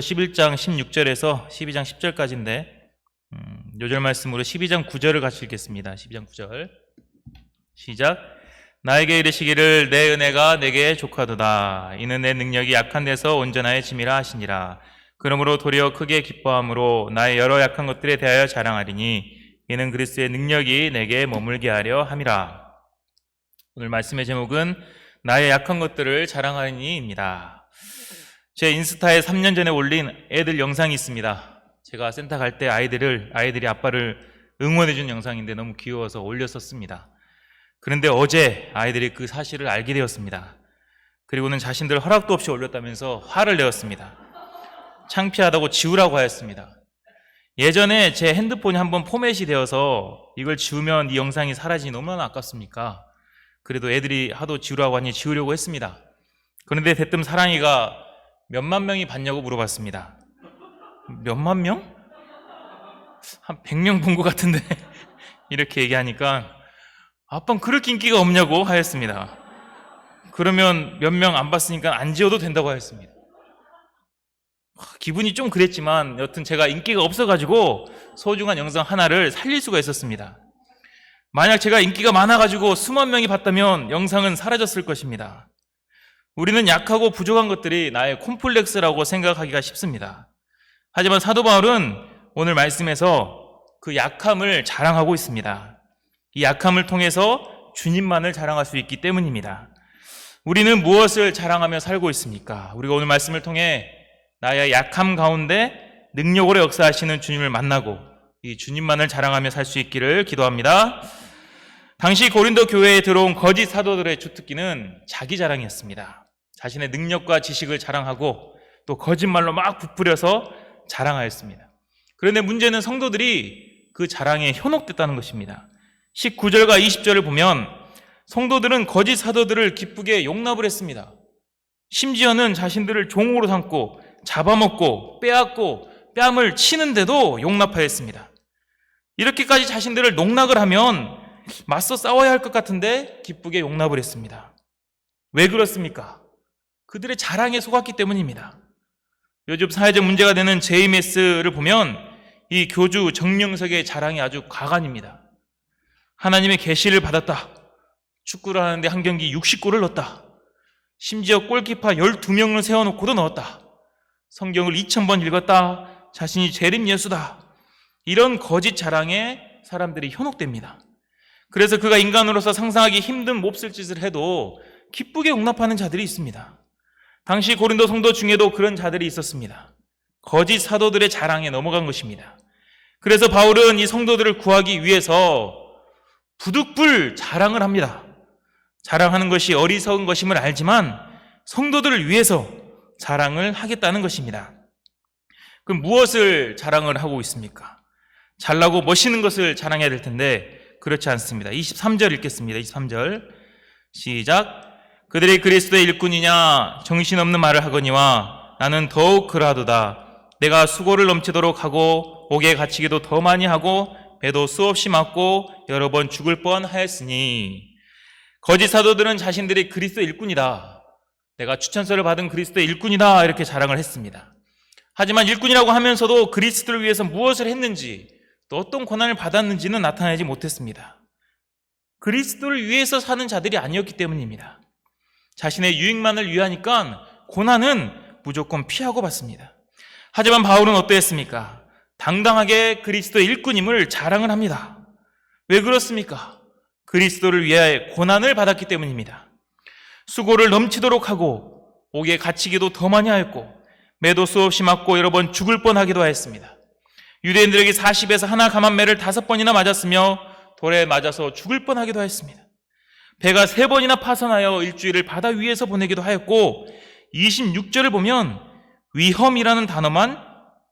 11장 16절에서 12장 10절까지인데 음, 요절 말씀으로 12장 9절을 같이 읽겠습니다. 12장 9절. 시작. 나에게 이르시기를 내 은혜가 내게 족하도다. 이는 내 능력이 약한 데서 온전하여 짐이라 하시니라. 그러므로 도리어 크게 기뻐함으로 나의 여러 약한 것들에 대하여 자랑하리니 이는 그리스도의 능력이 내게 머물게 하려 함이라. 오늘 말씀의 제목은 나의 약한 것들을 자랑하리니입니다. 제 인스타에 3년 전에 올린 애들 영상이 있습니다. 제가 센터 갈 때 아이들을 아이들이 아빠를 응원해 준 영상인데 너무 귀여워서 올렸었습니다. 그런데 어제 아이들이 그 사실을 알게 되었습니다. 그리고는 자신들 허락도 없이 올렸다면서 화를 내었습니다. 창피하다고 지우라고 하였습니다. 예전에 제 핸드폰이 한번 포맷이 되어서 이걸 지우면 이 영상이 사라지니 너무나 아깝습니까? 그래도 애들이 하도 지우라고 하니 지우려고 했습니다. 그런데 대뜸 사랑이가 몇만 명이 봤냐고 물어봤습니다. 몇만 명? 한 100명 본 것 같은데 이렇게 얘기하니까 아빠는 그렇게 인기가 없냐고 하였습니다. 그러면 몇 명 안 봤으니까 안 지워도 된다고 하였습니다. 기분이 좀 그랬지만 여튼 제가 인기가 없어가지고 소중한 영상 하나를 살릴 수가 있었습니다. 만약 제가 인기가 많아가지고 수만 명이 봤다면 영상은 사라졌을 것입니다. 우리는 약하고 부족한 것들이 나의 콤플렉스라고 생각하기가 쉽습니다. 하지만 사도 바울은 오늘 말씀에서 그 약함을 자랑하고 있습니다. 이 약함을 통해서 주님만을 자랑할 수 있기 때문입니다. 우리는 무엇을 자랑하며 살고 있습니까? 우리가 오늘 말씀을 통해 나의 약함 가운데 능력으로 역사하시는 주님을 만나고 이 주님만을 자랑하며 살 수 있기를 기도합니다. 당시 고린도 교회에 들어온 거짓 사도들의 주특기는 자기 자랑이었습니다. 자신의 능력과 지식을 자랑하고 또 거짓말로 막 부풀려서 자랑하였습니다. 그런데 문제는 성도들이 그 자랑에 현혹됐다는 것입니다. 19절과 20절을 보면 성도들은 거짓 사도들을 기쁘게 용납을 했습니다. 심지어는 자신들을 종으로 삼고 잡아먹고 빼앗고 뺨을 치는데도 용납하였습니다. 이렇게까지 자신들을 농락을 하면 맞서 싸워야 할 것 같은데 기쁘게 용납을 했습니다. 왜 그렇습니까? 그들의 자랑에 속았기 때문입니다. 요즘 사회적 문제가 되는 JMS를 보면 이 교주 정명석의 자랑이 아주 과간입니다. 하나님의 계시를 받았다. 축구를 하는데 한 경기 60골을 넣었다. 심지어 골키퍼 12명을 세워놓고도 넣었다. 성경을 2000번 읽었다. 자신이 재림 예수다. 이런 거짓 자랑에 사람들이 현혹됩니다. 그래서 그가 인간으로서 상상하기 힘든 몹쓸 짓을 해도 기쁘게 용납하는 자들이 있습니다. 당시 고린도 성도 중에도 그런 자들이 있었습니다. 거짓 사도들의 자랑에 넘어간 것입니다. 그래서 바울은 이 성도들을 구하기 위해서 부득불 자랑을 합니다. 자랑하는 것이 어리석은 것임을 알지만 성도들을 위해서 자랑을 하겠다는 것입니다. 그럼 무엇을 자랑을 하고 있습니까? 잘나고 멋있는 것을 자랑해야 될 텐데 그렇지 않습니다. 23절 읽겠습니다. 23절 시작 그들이 그리스도의 일꾼이냐 정신없는 말을 하거니와 나는 더욱 그러하도다. 내가 수고를 넘치도록 하고 옥에 갇히기도 더 많이 하고 배도 수없이 맞고 여러 번 죽을 뻔하였으니 거짓 사도들은 자신들이 그리스도 일꾼이다. 내가 추천서를 받은 그리스도 일꾼이다 이렇게 자랑을 했습니다. 하지만 일꾼이라고 하면서도 그리스도를 위해서 무엇을 했는지 또 어떤 고난을 받았는지는 나타내지 못했습니다. 그리스도를 위해서 사는 자들이 아니었기 때문입니다 자신의 유익만을 위하니까 고난은 무조건 피하고 받습니다. 하지만 바울은 어떠했습니까? 당당하게 그리스도의 일꾼임을 자랑을 합니다. 왜 그렇습니까? 그리스도를 위하여 고난을 받았기 때문입니다. 수고를 넘치도록 하고 옥에 갇히기도 더 많이 하였고 매도 수없이 맞고 여러 번 죽을 뻔하기도 하였습니다. 유대인들에게 40에서 하나 감한 매를 다섯 번이나 맞았으며 돌에 맞아서 죽을 뻔하기도 하였습니다. 배가 세 번이나 파선하여 일주일을 바다 위에서 보내기도 하였고 26절을 보면 위험이라는 단어만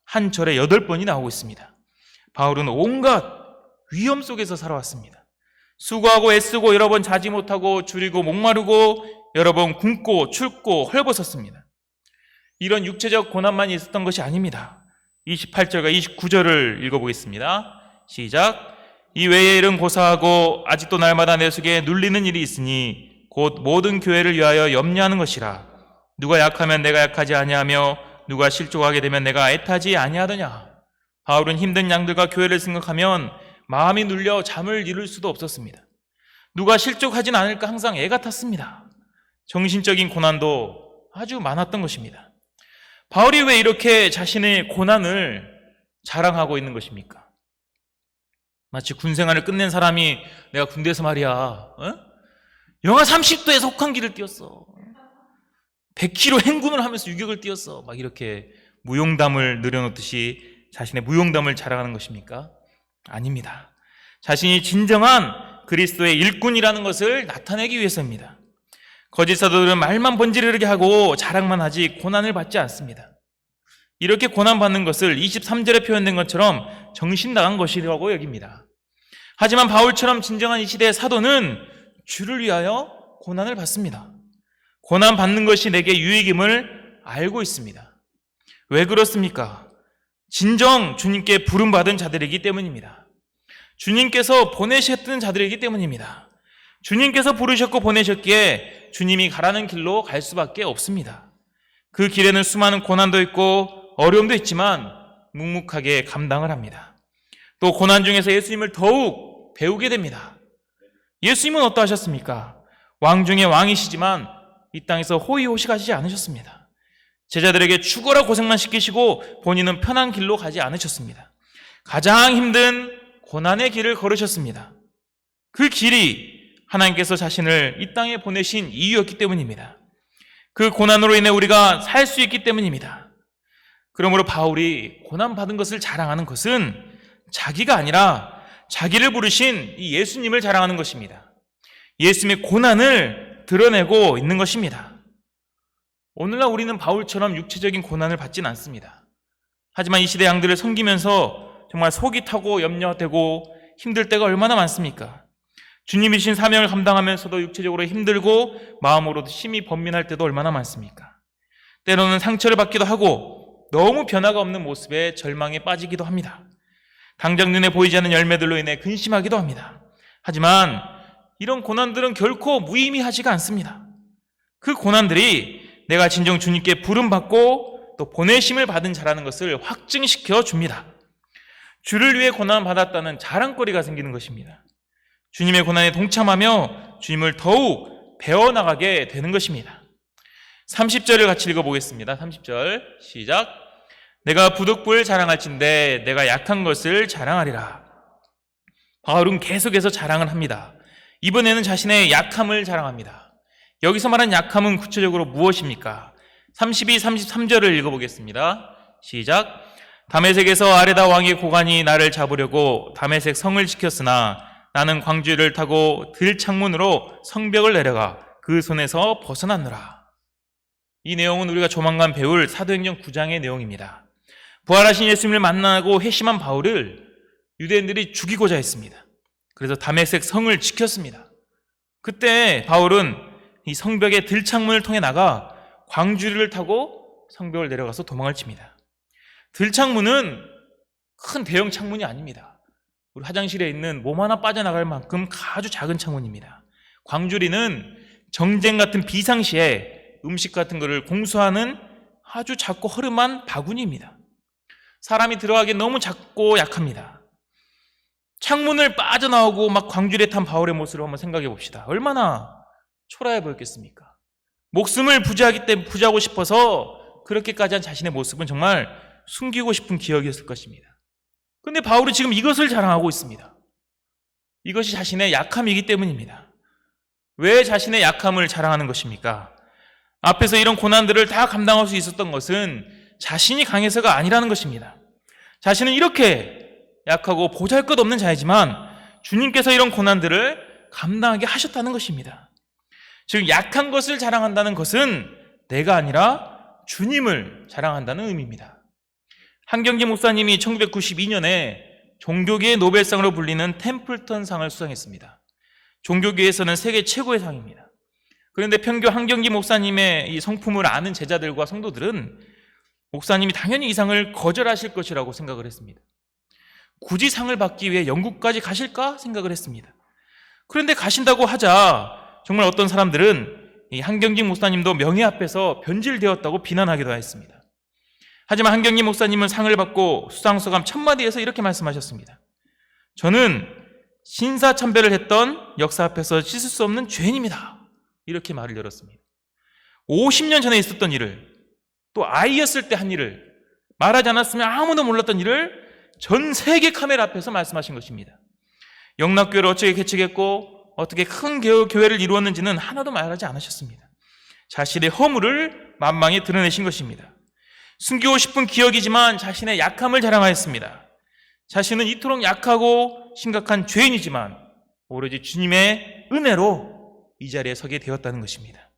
한 절에 여덟 번이 나오고 있습니다. 바울은 온갖 위험 속에서 살아왔습니다. 수고하고 애쓰고 여러 번 자지 못하고 줄이고 목마르고 여러 번 굶고 춥고 헐벗었습니다. 이런 육체적 고난만이 있었던 것이 아닙니다. 28절과 29절을 읽어보겠습니다. 시작. 이 외의 일은 고사하고 아직도 날마다 내 속에 눌리는 일이 있으니 곧 모든 교회를 위하여 염려하는 것이라. 누가 약하면 내가 약하지 아니하며 누가 실족하게 되면 내가 애타지 아니하더냐. 바울은 힘든 양들과 교회를 생각하면 마음이 눌려 잠을 이룰 수도 없었습니다. 누가 실족하진 않을까 항상 애가 탔습니다. 정신적인 고난도 아주 많았던 것입니다. 바울이 왜 이렇게 자신의 고난을 자랑하고 있는 것입니까? 마치 군 생활을 끝낸 사람이 내가 군대에서 말이야, 어? 영하 30도에서 혹한기를 뛰었어. 100km 행군을 하면서 유격을 뛰었어. 막 이렇게 무용담을 늘여놓듯이 자신의 무용담을 자랑하는 것입니까? 아닙니다. 자신이 진정한 그리스도의 일꾼이라는 것을 나타내기 위해서입니다. 거짓 사도들은 말만 번지르르게 하고 자랑만 하지 고난을 받지 않습니다. 이렇게 고난받는 것을 23절에 표현된 것처럼 정신 나간 것이라고 여깁니다. 하지만 바울처럼 진정한 이 시대의 사도는 주를 위하여 고난을 받습니다. 고난 받는 것이 내게 유익임을 알고 있습니다. 왜 그렇습니까? 진정 주님께 부름받은 자들이기 때문입니다. 주님께서 보내셨던 자들이기 때문입니다. 주님께서 부르셨고 보내셨기에 주님이 가라는 길로 갈 수밖에 없습니다. 그 길에는 수많은 고난도 있고 어려움도 있지만 묵묵하게 감당을 합니다. 또 고난 중에서 예수님을 더욱 배우게 됩니다. 예수님은 어떠하셨습니까? 왕 중에 왕이시지만 이 땅에서 호의호식하시지 않으셨습니다. 제자들에게 죽어라 고생만 시키시고 본인은 편한 길로 가지 않으셨습니다. 가장 힘든 고난의 길을 걸으셨습니다. 그 길이 하나님께서 자신을 이 땅에 보내신 이유였기 때문입니다. 그 고난으로 인해 우리가 살 수 있기 때문입니다. 그러므로 바울이 고난받은 것을 자랑하는 것은 자기가 아니라 자기를 부르신 이 예수님을 자랑하는 것입니다. 예수님의 고난을 드러내고 있는 것입니다. 오늘날 우리는 바울처럼 육체적인 고난을 받지는 않습니다. 하지만 이 시대 양들을 섬기면서 정말 속이 타고 염려되고 힘들 때가 얼마나 많습니까? 주님이신 사명을 감당하면서도 육체적으로 힘들고 마음으로도 심히 번민할 때도 얼마나 많습니까? 때로는 상처를 받기도 하고 너무 변화가 없는 모습에 절망에 빠지기도 합니다. 당장 눈에 보이지 않는 열매들로 인해 근심하기도 합니다. 하지만 이런 고난들은 결코 무의미하지가 않습니다. 그 고난들이 내가 진정 주님께 부름받고 또 보내심을 받은 자라는 것을 확증시켜 줍니다. 주를 위해 고난 받았다는 자랑거리가 생기는 것입니다. 주님의 고난에 동참하며 주님을 더욱 배워나가게 되는 것입니다. 30절을 같이 읽어보겠습니다. 30절 시작. 내가 부득불 자랑할진대 내가 약한 것을 자랑하리라. 바울은 계속해서 자랑을 합니다. 이번에는 자신의 약함을 자랑합니다. 여기서 말한 약함은 구체적으로 무엇입니까? 32, 33절을 읽어보겠습니다. 시작. 다메섹에서 아레다 왕의 고관이 나를 잡으려고 다메섹 성을 지켰으나 나는 광주를 타고 들창문으로 성벽을 내려가 그 손에서 벗어났노라. 이 내용은 우리가 조만간 배울 사도행전 9장의 내용입니다. 부활하신 예수님을 만나고 회심한 바울을 유대인들이 죽이고자 했습니다. 그래서 다메섹 성을 지켰습니다. 그때 바울은 이 성벽의 들창문을 통해 나가 광주리를 타고 성벽을 내려가서 도망을 칩니다. 들창문은 큰 대형 창문이 아닙니다. 우리 화장실에 있는 몸 하나 빠져나갈 만큼 아주 작은 창문입니다. 광주리는 정쟁 같은 비상시에 음식 같은 것을 공수하는 아주 작고 허름한 바구니입니다. 사람이 들어가기 너무 작고 약합니다. 창문을 빠져나오고 막 광주리에 탄 바울의 모습을 한번 생각해 봅시다. 얼마나 초라해 보였겠습니까? 목숨을 부지하기 때문에 부지하고 싶어서 그렇게까지 한 자신의 모습은 정말 숨기고 싶은 기억이었을 것입니다. 근데 바울이 지금 이것을 자랑하고 있습니다. 이것이 자신의 약함이기 때문입니다. 왜 자신의 약함을 자랑하는 것입니까? 앞에서 이런 고난들을 다 감당할 수 있었던 것은 자신이 강해서가 아니라는 것입니다. 자신은 이렇게 약하고 보잘 것 없는 자이지만 주님께서 이런 고난들을 감당하게 하셨다는 것입니다. 즉, 약한 것을 자랑한다는 것은 내가 아니라 주님을 자랑한다는 의미입니다. 한경기 목사님이 1992년에 종교계의 노벨상으로 불리는 템플턴 상을 수상했습니다. 종교계에서는 세계 최고의 상입니다. 그런데 평교 한경기 목사님의 이 성품을 아는 제자들과 성도들은 목사님이 당연히 이 상을 거절하실 것이라고 생각을 했습니다. 굳이 상을 받기 위해 영국까지 가실까 생각을 했습니다. 그런데 가신다고 하자 정말 어떤 사람들은 이 한경직 목사님도 명예 앞에서 변질되었다고 비난하기도 했습니다. 하지만 한경림 목사님은 상을 받고 수상소감 첫마디에서 이렇게 말씀하셨습니다. 저는 신사참배를 했던 역사 앞에서 씻을 수 없는 죄인입니다. 이렇게 말을 열었습니다. 50년 전에 있었던 일을 또 아이였을 때 한 일을 말하지 않았으면 아무도 몰랐던 일을 전 세계 카메라 앞에서 말씀하신 것입니다. 영락교회를 어떻게 개척했고 어떻게 큰 교- 교회를 이루었는지는 하나도 말하지 않으셨습니다. 자신의 허물을 만방에 드러내신 것입니다. 숨기고 싶은 기억이지만 자신의 약함을 자랑하였습니다. 자신은 이토록 약하고 심각한 죄인이지만 오로지 주님의 은혜로 이 자리에 서게 되었다는 것입니다.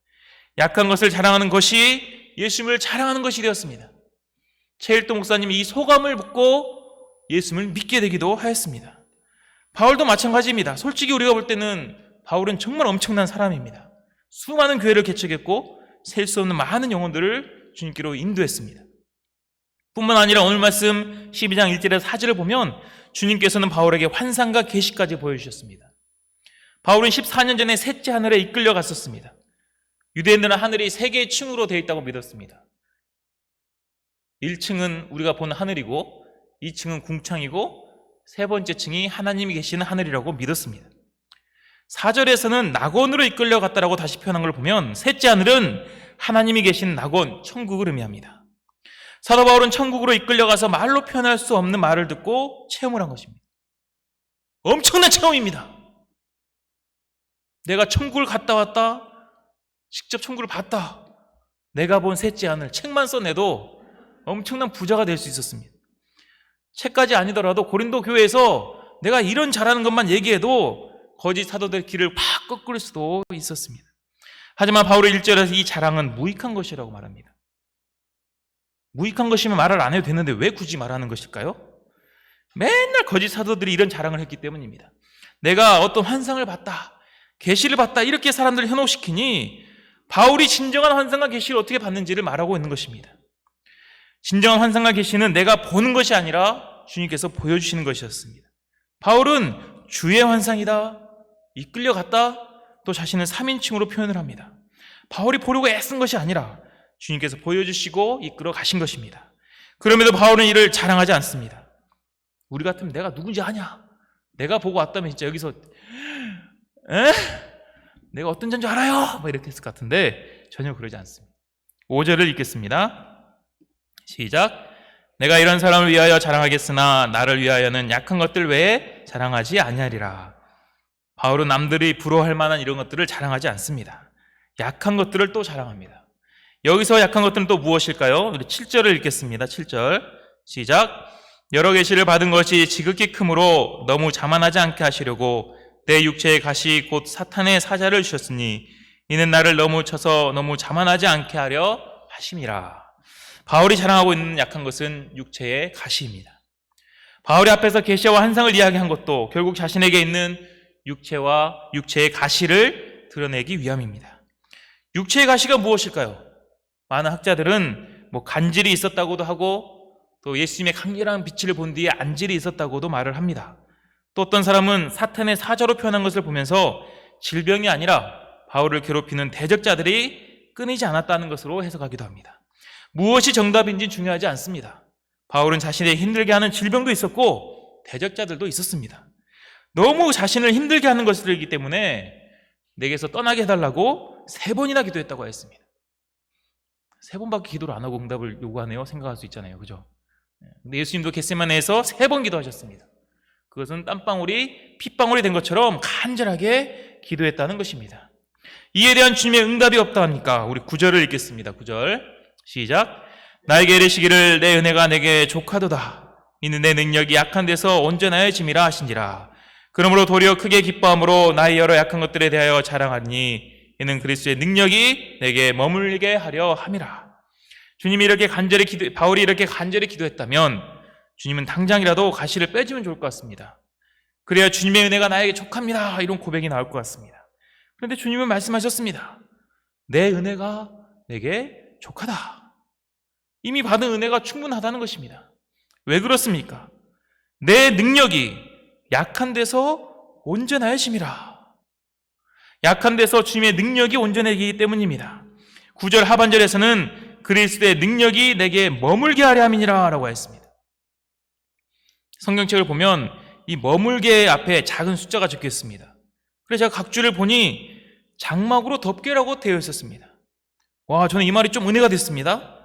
약한 것을 자랑하는 것이 예수님을 자랑하는 것이 되었습니다. 최일동 목사님이 이 소감을 묻고 예수님을 믿게 되기도 하였습니다. 바울도 마찬가지입니다. 솔직히 우리가 볼 때는 바울은 정말 엄청난 사람입니다. 수많은 교회를 개척했고 셀 수 없는 많은 영혼들을 주님께로 인도했습니다. 뿐만 아니라 오늘 말씀 12장 1절에서 4절을 보면 주님께서는 바울에게 환상과 계시까지 보여주셨습니다. 바울은 14년 전에 셋째 하늘에 이끌려 갔었습니다. 유대인들은 하늘이 세 개의 층으로 되어 있다고 믿었습니다. 1층은 우리가 보는 하늘이고 2층은 궁창이고 세 번째 층이 하나님이 계시는 하늘이라고 믿었습니다. 4절에서는 낙원으로 이끌려 갔다라고 다시 표현한 걸 보면 셋째 하늘은 하나님이 계신 낙원, 천국을 의미합니다. 사도 바울은 천국으로 이끌려가서 말로 표현할 수 없는 말을 듣고 체험을 한 것입니다. 엄청난 체험입니다. 내가 천국을 갔다 왔다, 직접 천국을 봤다. 내가 본 셋째 하늘, 책만 써내도 엄청난 부자가 될 수 있었습니다. 책까지 아니더라도 고린도 교회에서 내가 이런 잘하는 것만 얘기해도 거짓 사도들 길을 팍 꺾을 수도 있었습니다. 하지만 바울의 1절에서 이 자랑은 무익한 것이라고 말합니다. 무익한 것이면 말을 안 해도 되는데 왜 굳이 말하는 것일까요? 맨날 거짓 사도들이 이런 자랑을 했기 때문입니다. 내가 어떤 환상을 봤다, 계시를 봤다 이렇게 사람들을 현혹시키니 바울이 진정한 환상과 계시를 어떻게 봤는지를 말하고 있는 것입니다. 진정한 환상과 계시는 내가 보는 것이 아니라 주님께서 보여주시는 것이었습니다. 바울은 주의 환상이다, 이끌려갔다, 또 자신을 3인칭으로 표현을 합니다. 바울이 보려고 애쓴 것이 아니라 주님께서 보여주시고 이끌어 가신 것입니다. 그럼에도 바울은 이를 자랑하지 않습니다. 우리 같으면 내가 누군지 아냐? 내가 보고 왔다면 진짜 여기서 에? 내가 어떤 자인 줄 알아요? 뭐 이렇게 했을 것 같은데 전혀 그러지 않습니다. 5절을 읽겠습니다. 시작. 내가 이런 사람을 위하여 자랑하겠으나 나를 위하여는 약한 것들 외에 자랑하지 아니하리라. 바울은 남들이 부러워할 만한 이런 것들을 자랑하지 않습니다. 약한 것들을 또 자랑합니다. 여기서 약한 것들은 또 무엇일까요? 우리 7절을 읽겠습니다. 7절. 시작. 여러 계시를 받은 것이 지극히 크므로 너무 자만하지 않게 하시려고 내 육체의 가시 곧 사탄의 사자를 주셨으니 이는 나를 너무 쳐서 너무 자만하지 않게 하려 하심이라. 바울이 자랑하고 있는 약한 것은 육체의 가시입니다. 바울이 앞에서 계시와 환상을 이야기한 것도 결국 자신에게 있는 육체와 육체의 가시를 드러내기 위함입니다. 육체의 가시가 무엇일까요? 많은 학자들은 뭐 간질이 있었다고도 하고 또 예수님의 강렬한 빛을 본 뒤에 안질이 있었다고도 말을 합니다. 또 어떤 사람은 사탄의 사자로 표현한 것을 보면서 질병이 아니라 바울을 괴롭히는 대적자들이 끊이지 않았다는 것으로 해석하기도 합니다. 무엇이 정답인지 중요하지 않습니다. 바울은 자신의 힘들게 하는 질병도 있었고 대적자들도 있었습니다. 너무 자신을 힘들게 하는 것들이기 때문에 내게서 떠나게 해달라고 세 번이나 기도했다고 했습니다. 세 번밖에 기도를 안 하고 응답을 요구하네요. 생각할 수 있잖아요. 그죠? 근데 예수님도 겟세마네에서 세 번 기도하셨습니다. 그것은 땀방울이 핏방울이 된 것처럼 간절하게 기도했다는 것입니다. 이에 대한 주님의 응답이 없다 하니까 우리 구절을 읽겠습니다. 구절 시작. 나에게 이르시기를 내 은혜가 내게 족하도다. 이는 내 능력이 약한 데서 온전하여 짐이라 하신지라. 그러므로 도리어 크게 기뻐함으로 나의 여러 약한 것들에 대하여 자랑하니 이는 그리스도의 능력이 내게 머물게 하려 함이라. 주님이 이렇게 간절히 기도, 바울이 이렇게 간절히 기도했다면 주님은 당장이라도 가시를 빼주면 좋을 것 같습니다. 그래야 주님의 은혜가 나에게 족합니다. 이런 고백이 나올 것 같습니다. 그런데 주님은 말씀하셨습니다. 내 은혜가 내게 족하다. 이미 받은 은혜가 충분하다는 것입니다. 왜 그렇습니까? 내 능력이 약한 데서 온전하여 심이라. 약한 데서 주님의 능력이 온전해지기 때문입니다. 9절 하반절에서는 그리스도의 능력이 내게 머물게 하려 함이니라 라고 했습니다. 성경책을 보면 이 머물게 앞에 작은 숫자가 적혀 있습니다. 그래서 제가 각 줄을 보니 장막으로 덮개라고 되어 있었습니다. 와, 저는 이 말이 좀 은혜가 됐습니다.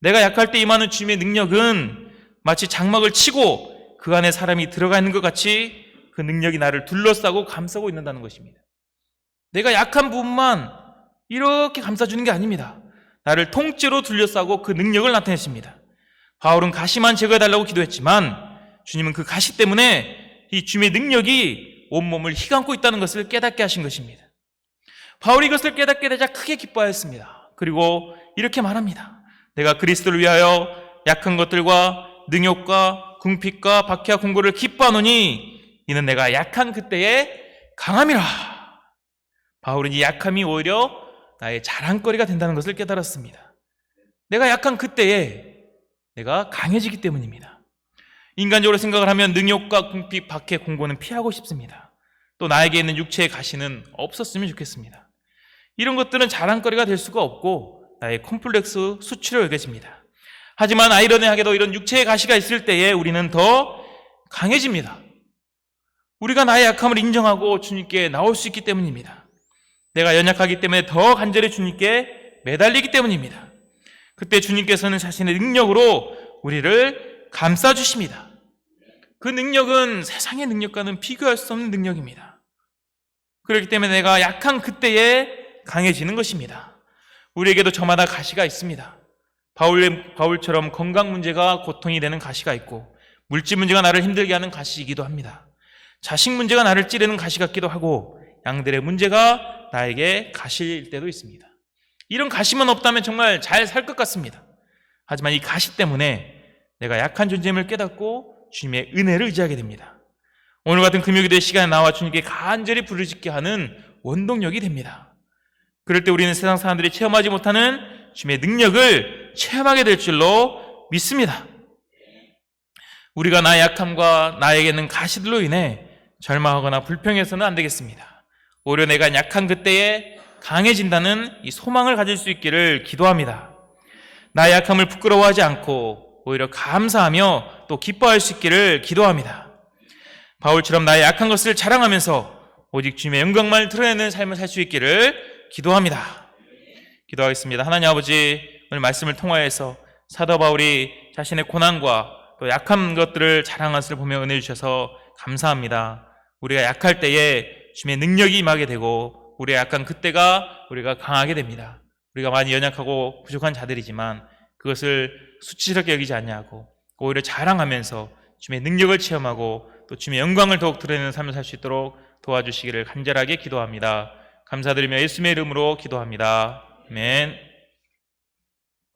내가 약할 때 임하는 주님의 능력은 마치 장막을 치고 그 안에 사람이 들어가 있는 것 같이 그 능력이 나를 둘러싸고 감싸고 있는다는 것입니다. 내가 약한 부분만 이렇게 감싸주는 게 아닙니다. 나를 통째로 둘러싸고 그 능력을 나타내십니다. 바울은 가시만 제거해달라고 기도했지만 주님은 그 가시 때문에 이 주님의 능력이 온몸을 휘감고 있다는 것을 깨닫게 하신 것입니다. 바울이 이것을 깨닫게 되자 크게 기뻐하였습니다. 그리고 이렇게 말합니다. 내가 그리스도를 위하여 약한 것들과 능욕과 궁핍과 박해와 공고를 기뻐하노니 이는 내가 약한 그때에 강함이라. 바울은 이 약함이 오히려 나의 자랑거리가 된다는 것을 깨달았습니다. 내가 약한 그때에 내가 강해지기 때문입니다. 인간적으로 생각을 하면 능욕과 궁핍, 박해, 공고는 피하고 싶습니다. 또 나에게 있는 육체의 가시는 없었으면 좋겠습니다. 이런 것들은 자랑거리가 될 수가 없고 나의 콤플렉스 수치로 여겨집니다. 하지만 아이러니하게도 이런 육체의 가시가 있을 때에 우리는 더 강해집니다. 우리가 나의 약함을 인정하고 주님께 나올 수 있기 때문입니다. 내가 연약하기 때문에 더 간절히 주님께 매달리기 때문입니다. 그때 주님께서는 자신의 능력으로 우리를 감싸 주십니다. 그 능력은 세상의 능력과는 비교할 수 없는 능력입니다. 그렇기 때문에 내가 약한 그때에 강해지는 것입니다. 우리에게도 저마다 가시가 있습니다. 바울, 바울처럼 건강 문제가 고통이 되는 가시가 있고, 물질 문제가 나를 힘들게 하는 가시이기도 합니다. 자식 문제가 나를 찌르는 가시 같기도 하고, 양들의 문제가 나에게 가시일 때도 있습니다. 이런 가시만 없다면 정말 잘 살 것 같습니다. 하지만 이 가시 때문에 내가 약한 존재임을 깨닫고 주님의 은혜를 의지하게 됩니다. 오늘 같은 금요기도의 시간에 나와 주님께 간절히 부르짖게 하는 원동력이 됩니다. 그럴 때 우리는 세상 사람들이 체험하지 못하는 주님의 능력을 체험하게 될 줄로 믿습니다. 우리가 나의 약함과 나에게는 가시들로 인해 절망하거나 불평해서는 안 되겠습니다. 오히려 내가 약한 그때에 강해진다는 이 소망을 가질 수 있기를 기도합니다. 나의 약함을 부끄러워하지 않고 오히려 감사하며 또 기뻐할 수 있기를 기도합니다. 바울처럼 나의 약한 것을 자랑하면서 오직 주님의 영광만 드러내는 삶을 살 수 있기를 기도합니다. 기도하겠습니다. 하나님 아버지 오늘 말씀을 통하여서 사도 바울이 자신의 고난과 또 약한 것들을 자랑한 것을 보며 은혜 주셔서 감사합니다. 우리가 약할 때에 주님의 능력이 임하게 되고 우리의 약한 그때가 우리가 강하게 됩니다. 우리가 많이 연약하고 부족한 자들이지만 그것을 수치스럽게 여기지 않냐고 오히려 자랑하면서 주님의 능력을 체험하고 또 주님의 영광을 더욱 드러내는 삶을 살 수 있도록 도와주시기를 간절하게 기도합니다. 감사드리며 예수님의 이름으로 기도합니다. 아멘.